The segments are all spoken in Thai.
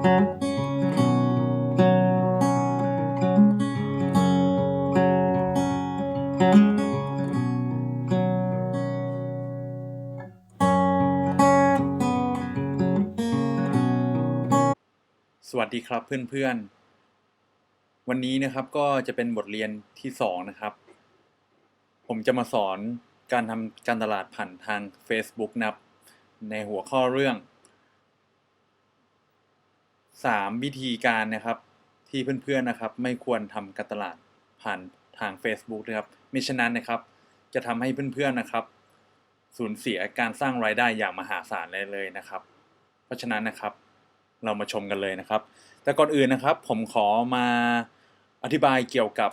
สวัสดีครับเพื่อนๆ วันนี้นะครับก็จะเป็นบทเรียนที่สองนะครับ ผมจะมาสอนการทำการตลาดผ่านทาง Facebook นะครับในหัวข้อเรื่อง สามวิธีการนะครับ ที่เพื่อนๆนะครับ ไม่ควรทำการตลาดผ่านทาง Facebook นะครับมิฉะนั้นนะครับ จะทำให้เพื่อนๆนะครับ สูญเสียการสร้างรายได้อย่างมหาศาลเลยเลยนะครับ เพราะฉะนั้นนะครับเรามาชมกันเลยนะครับ แต่ก่อนอื่นนะครับ ผมขอมาอธิบายเกี่ยวกับ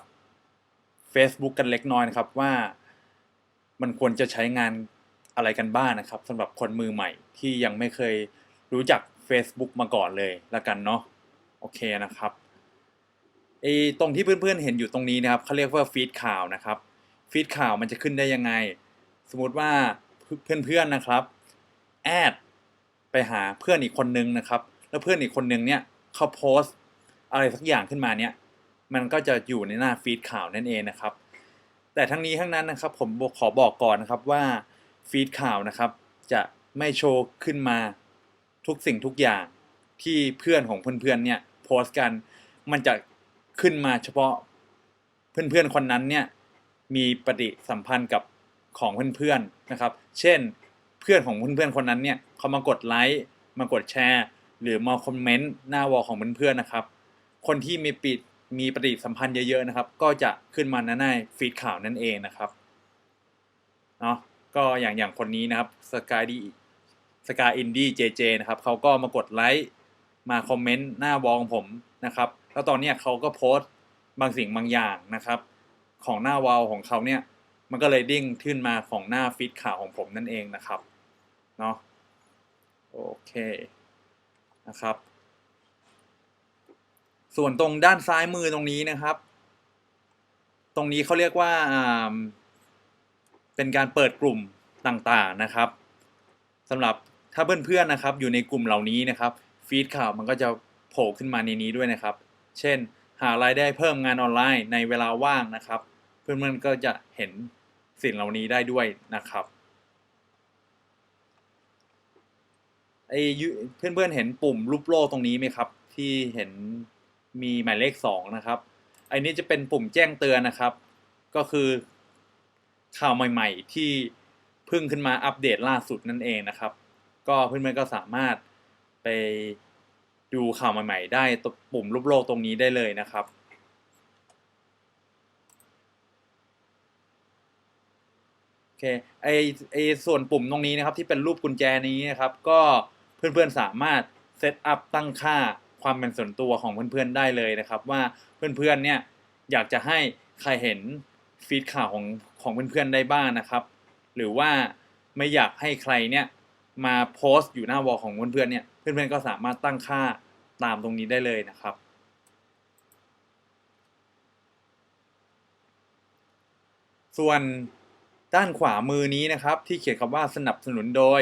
Facebook กันเล็กน้อยนะครับว่ามันควรจะใช้งานอะไรกันบ้างนนะครับสำหรับคนมือใหม่ที่ยังไม่เคยรู้จัก Facebook มาก่อนเลยละกันเนาะโอเคนะครับไอ้ตรงที่เพื่อนๆเห็นอยู่ตรงนี้นะครับเขาเรียกว่าฟีดข่าวนะครับฟีดข่าวมันจะขึ้นได้ยังไง สมมุติว่าเพื่อนๆนะครับแอดไปหาเพื่อนอีกคนนึงนะครับ แล้วเพื่อนอีกคนนึงเนี่ยเขาโพสต์อะไรสักอย่างขึ้นมาเนี่ยมันก็จะอยู่ในหน้าฟีดข่าวนั่นเองนะครับ แต่ทั้งนี้ทั้งนั้นนะครับผมขอบอกก่อนนะครับว่าฟีดข่าวนะครับ จะไม่โชว์ขึ้นมา ทุกสิ่งทุกอย่างที่เพื่อนของเพื่อนๆเนี่ยโพสต์กัน มันจะขึ้นมาเฉพาะเพื่อนๆคนนั้นเนี่ยมีปฏิสัมพันธ์กับของเพื่อนๆนะครับ เช่นเพื่อนของเพื่อนๆคนนั้นเนี่ยเขามากดไลค์มากดแชร์ หรือมาคอมเมนต์หน้าวอลของเพื่อนๆนะครับ คนที่มีปิดมีปฏิสัมพันธ์เยอะๆนะครับ ก็จะขึ้นมาในฟีดข่าวนั่นเองนะครับเนาะก็อย่างอย่างคนนี้นะครับสกายดี สกาอินดี้เจเจนะครับเขาก็มากดไลค์มาคอมเมนต์หน้าวอลของผมนะครับแล้วตอนนี้เขาก็โพสต์บางสิ่งบางอย่างนะครับของหน้าวอลของเขาเนี่ยมันก็เลยดิ้งขึ้นมาของหน้าฟีดข่าวของผมนั่นเองนะครับเนาะโอเคนะครับ ส่วนตรงด้านซ้ายมือตรงนี้นะครับ ตรงนี้เขาเรียกว่าเป็นการเปิดกลุ่มต่างๆนะครับสำหรับ ถ้าเพื่อนๆนะครับอยู่ในกลุ่มเหล่านี้นะครับฟีดข่าวมันก็จะโผล่ขึ้นมาในนี้ด้วยนะครับ เช่น หารายได้เพิ่มงานออนไลน์ในเวลาว่างนะครับ เพื่อนๆก็จะเห็นสิ่งเหล่านี้ได้ด้วยนะครับไอเพื่อนๆเห็นปุ่มรูปโล่ตรงนี้ไหมครับ ที่เห็นมีหมายเลขสองนะครับไอ้นี้จะเป็นปุ่มแจ้งเตือนนะครับ ก็คือข่าวใหม่ ๆ ที่เพิ่งขึ้นมาอัปเดตล่าสุดนั่นเองนะครับ ก็เพื่อนๆก็สามารถไปดูข่าวใหม่ๆได้ปุ่มรูปโลกตรงนี้ได้เลยนะครับโอเคไอไอส่วนปุ่มตรงนี้นะครับที่เป็นรูปกุญแจนี้นะครับ ก็เพื่อนๆสามารถเซตอัพตั้งค่าความเป็นส่วนตัวของเพื่อนๆได้เลยนะครับ ว่าเพื่อนๆเนี่ยอยากจะให้ใครเห็นฟีดข่าวของของเพื่อนๆได้บ้างนะครับ หรือว่าไม่อยากให้ใครเนี่ย มาโพสต์อยู่หน้าวอลของเพื่อนๆเนี่ยเพื่อนๆก็สามารถตั้งค่าตามตรงนี้ได้เลยนะครับ ส่วนด้านขวามือนี้นะครับ ที่เขียนคำว่าสนับสนุนโดย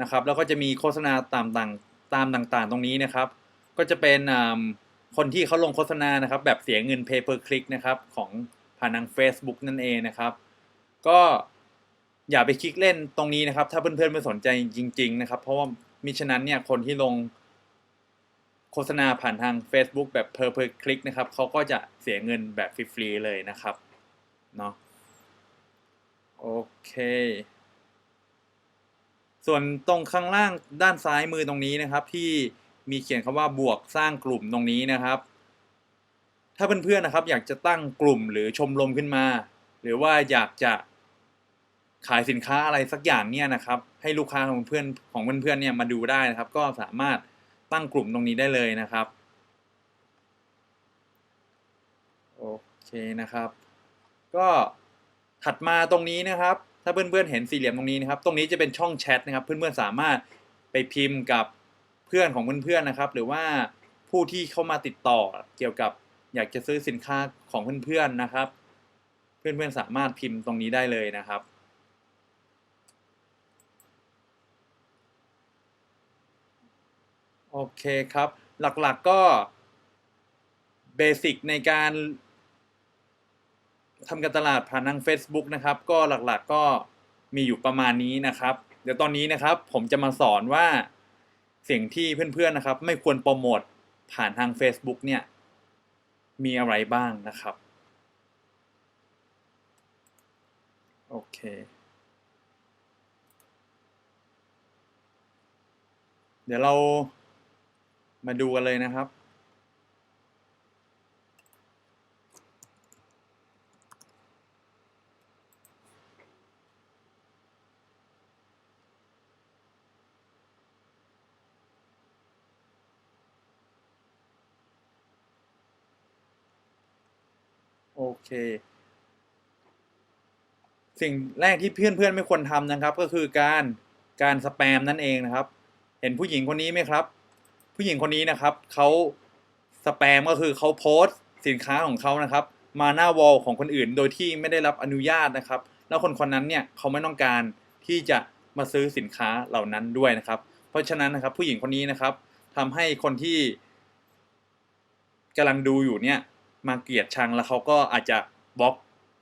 นะครับแล้วก็จะมีโฆษณาตามต่างตามต่างๆ ตรงนี้นะครับ ก็จะเป็นคนที่เขาลงโฆษณานะครับ แบบเสียเงิน pay per click นะครับของผ่านทาง Facebook นั่นเองนะครับ ก็ อย่าไปคลิกเล่นตรงนี้นะครับ ถ้าเพื่อนๆไม่สนใจจริง ๆ นะครับ เพราะว่ามิฉะนั้นเนี่ยคนที่ลงโฆษณาผ่านทาง Facebook แบบ per per click นะครับเขาก็จะเสียเงินแบบฟรีๆเลยนะครับเนาะโอเค ส่วนตรงข้างล่างด้านซ้ายมือตรงนี้นะครับ ที่มีเขียนคำว่าบวกสร้างกลุ่มตรงนี้นะครับ ถ้าเพื่อนๆนะครับ อยากจะตั้งกลุ่มหรือชมรมขึ้นมา หรือว่าอยากจะ ขายสินค้าอะไรสักอย่างเนี่ยนะครับ ให้ลูกค้าของเพื่อนของเพื่อนๆเนี่ยมาดูได้นะครับ ก็สามารถตั้งกลุ่มตรงนี้ได้เลยนะครับโอเคนะครับ ก็ถัดมาตรงนี้นะครับ ถ้าเพื่อนๆเห็นสี่เหลี่ยมตรงนี้นะครับ ตรงนี้จะเป็นช่องแชทนะครับ เพื่อนๆสามารถไปพิมพ์กับเพื่อนของเพื่อนๆนะครับ หรือว่าผู้ที่เข้ามาติดต่อเกี่ยวกับอยากจะซื้อสินค้าของเพื่อนๆนะครับ เพื่อนๆสามารถพิมพ์ตรงนี้ได้เลยนะครับ โอเคครับ หลักๆก็เบสิกในการทำการตลาดผ่านทาง Facebook นะครับ ก็หลักๆก็มีอยู่ประมาณนี้นะครับ เดี๋ยวตอนนี้นะครับ ผมจะมาสอนว่าสิ่งที่เพื่อนๆนะครับ ไม่ควรโปรโมทผ่านทาง Facebook เนี่ย มีอะไรบ้างนะครับ โอเคเดี๋ยวเรา มาดูกันเลยนะครับ โอเค สิ่งแรกที่เพื่อนๆไม่ควรทำนะครับ ก็คือการการสแปมนั่นเองนะครับ เห็นผู้หญิงคนนี้ไหมครับ ผู้หญิงคนนี้นะครับเขาสแปมก็คือเขาโพสต์สินค้าของเขานะครับ มาหน้าวอลของคนอื่น โดยที่ไม่ได้รับอนุญาตนะครับ แล้วคนคนนั้นเนี่ยเขาไม่ต้องการที่จะมาซื้อสินค้าเหล่านั้นด้วยนะครับ เพราะฉะนั้นนะครับผู้หญิงคนนี้นะครับทำให้คนที่กำลังดูอยู่เนี่ยมาเกลียดชังแล้วเขาก็อาจจะบล็อก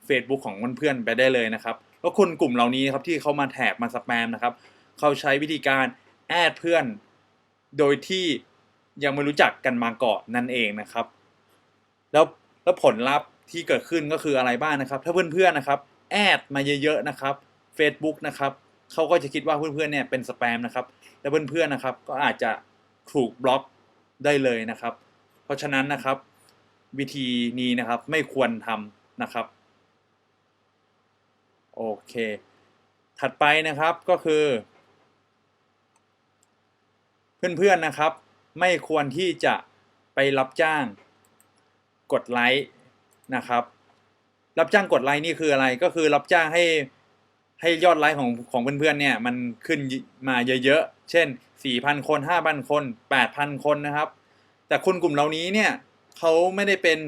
Facebook ของเพื่อนๆไปได้เลยนะครับแล้วคนกลุ่มเหล่านี้ครับที่เขามาแท็กมาสแปมนะครับเขาใช้วิธีการแอดเพื่อน โดยที่ยังไม่รู้จักกันมาก่อนนั่นเองนะครับ แล้วแล้วผลลัพธ์ที่เกิดขึ้นก็คืออะไรบ้างนะครับ ถ้าเพื่อนๆนะครับ แอดมาเยอะๆนะครับ Facebook นะครับเขาก็จะคิดว่าเพื่อนๆเนี่ยเป็นสแปมนะครับ แล้วเพื่อนๆนะครับก็อาจจะถูกบล็อกได้เลยนะครับ เพราะฉะนั้นนะครับ วิธีนี้นะครับไม่ควรทำนะครับโอเค ถัดไปนะครับก็คือ เพื่อนๆนะครับ ไม่ควรที่จะไปรับจ้างกดไลค์นะครับ รับจ้างกดไลค์นี่คืออะไรก็คือรับจ้างให้ให้ยอดไลค์ของของเพื่อนๆเนี่ยมันขึ้นมาเยอะๆ เช่น 4,000 คน 5,000 คน 8,000 คนนะครับ แต่คนกลุ่มเหล่านี้เนี่ยเขาไม่ได้เป็น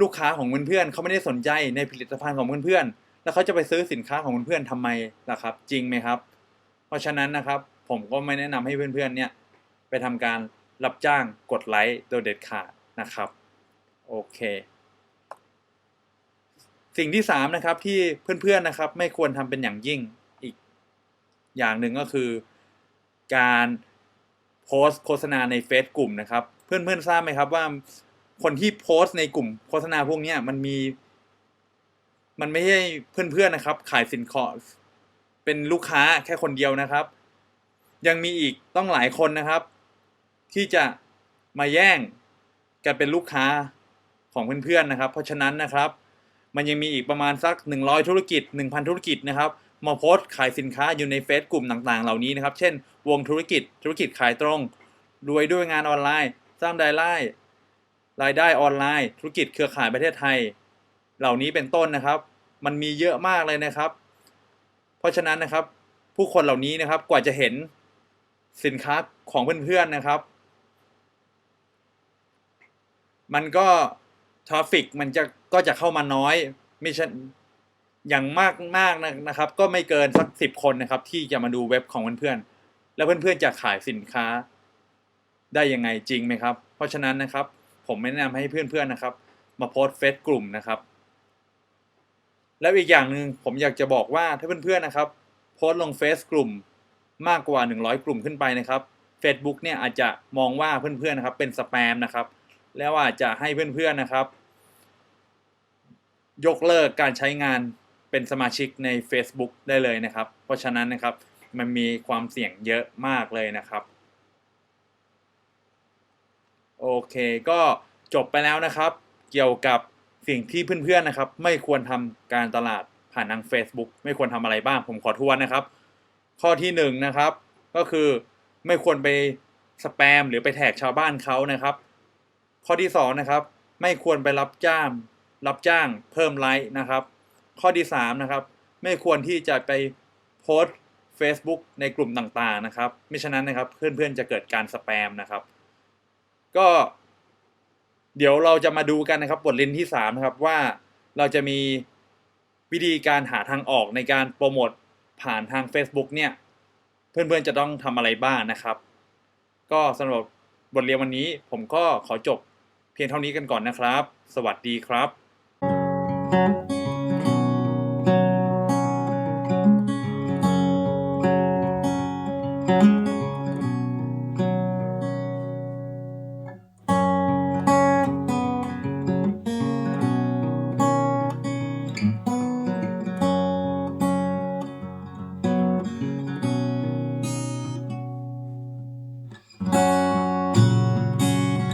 ลูกค้าของเพื่อนๆเขาไม่ได้สนใจในผลิตภัณฑ์ของเพื่อนๆ แล้วเขาจะไปซื้อสินค้าของเพื่อนๆทำไมล่ะครับ จริงไหมครับ เพราะฉะนั้นนะครับ ผมก็ไม่แนะนำให้เพื่อนๆเนี่ยไปทำการรับจ้างกดไลค์โดยเด็ดขาดนะครับโอเคสิ่งที่สามนะครับที่เพื่อนๆนะครับไม่ควรทำเป็นอย่างยิ่งอีกอย่างหนึ่งก็คือ การโพสต์โฆษณาในเฟซกลุ่มนะครับ เพื่อนๆทราบไหมครับว่าคนที่โพสต์ในกลุ่มโฆษณาพวกนี้มันมี มันไม่ใช่เพื่อนๆนะครับ ขายสินค้าเป็นลูกค้าแค่คนเดียวนะครับ ยังมีอีกต้องหลายคนนะครับ ที่จะมาแย่งกันเป็นลูกค้าของเพื่อนๆนะครับ เพราะฉะนั้นนะครับ มันยังมีอีกประมาณสัก 100 ธุรกิจ 1,000 ธุรกิจนะครับมาโพสต์ขายสินค้าอยู่ในเฟซกลุ่มต่างๆ เหล่านี้นะครับ เช่น วงธุรกิจธุรกิจขายตรงรวยด้วยงานออนไลน์ สร้างรายได้รายได้ออนไลน์ ธุรกิจเครือข่ายประเทศไทย เหล่านี้เป็นต้นนะครับ มันมีเยอะมากเลยนะครับ เพราะฉะนั้นนะครับ ผู้คนเหล่านี้นะครับกว่าจะเห็น สินค้าของเพื่อนๆนะครับ มันก็ทราฟิกมันจะก็จะเข้ามาน้อยไม่ใช่อย่างมากมากนะครับ ก็ไม่เกินสักสิบคนนะครับ ที่จะมาดูเว็บของเพื่อนๆแล้วเพื่อนๆจะขายสินค้าได้ยังไงจริงไหมครับ เพราะฉะนั้นนะครับ ผมไม่แนะนำให้เพื่อนๆนะครับ มาโพสเฟซกลุ่มนะครับ แล้วอีกอย่างหนึ่งผมอยากจะบอกว่าถ้าเพื่อนๆนะครับ โพสลงเฟซกลุ่ม มากกว่า 100 กลุ่มขึ้นไปนะครับ Facebook เนี่ยอาจจะมองว่าเพื่อนๆนะครับเป็นสแปมนะครับ แล้วอาจจะให้เพื่อนๆนะครับ ยกเลิกการใช้งานเป็นสมาชิกใน Facebook ได้เลยนะครับ เพราะฉะนั้นนะครับมันมีความเสี่ยงเยอะมากเลยนะครับ โอเคก็จบไปแล้วนะครับ เกี่ยวกับสิ่งที่เพื่อนๆนะครับ ไม่ควรทำการตลาดผ่านทาง Facebook ไม่ควรทำอะไรบ้างผมขอทวนนะครับ ข้อที่หนึ่งนะครับ ก็คือไม่ควรไปสแปมหรือไปแท็กชาวบ้านเขานะครับ ข้อที่สองนะครับ ไม่ควรไปรับจ้าง รับจ้างเพิ่มไลค์นะครับ ข้อที่สามนะครับ ไม่ควรที่จะไปโพสต์ Facebook ในกลุ่มต่างๆนะครับไม่ฉะนั้นนะครับเพื่อนๆจะเกิดการสแปมนะครับ ก็ เดี๋ยวเราจะมาดูกันนะครับบทเรียนที่สามนะครับว่าเราจะมีวิธีการหาทางออกในการโปรโมท ผ่านทาง Facebook เนี่ย เพื่อนๆจะต้องทำอะไรบ้างนะครับ ก็สำหรับบทเรียนวันนี้ผมก็ขอจบเพียงเท่านี้กันก่อนนะครับ สวัสดีครับ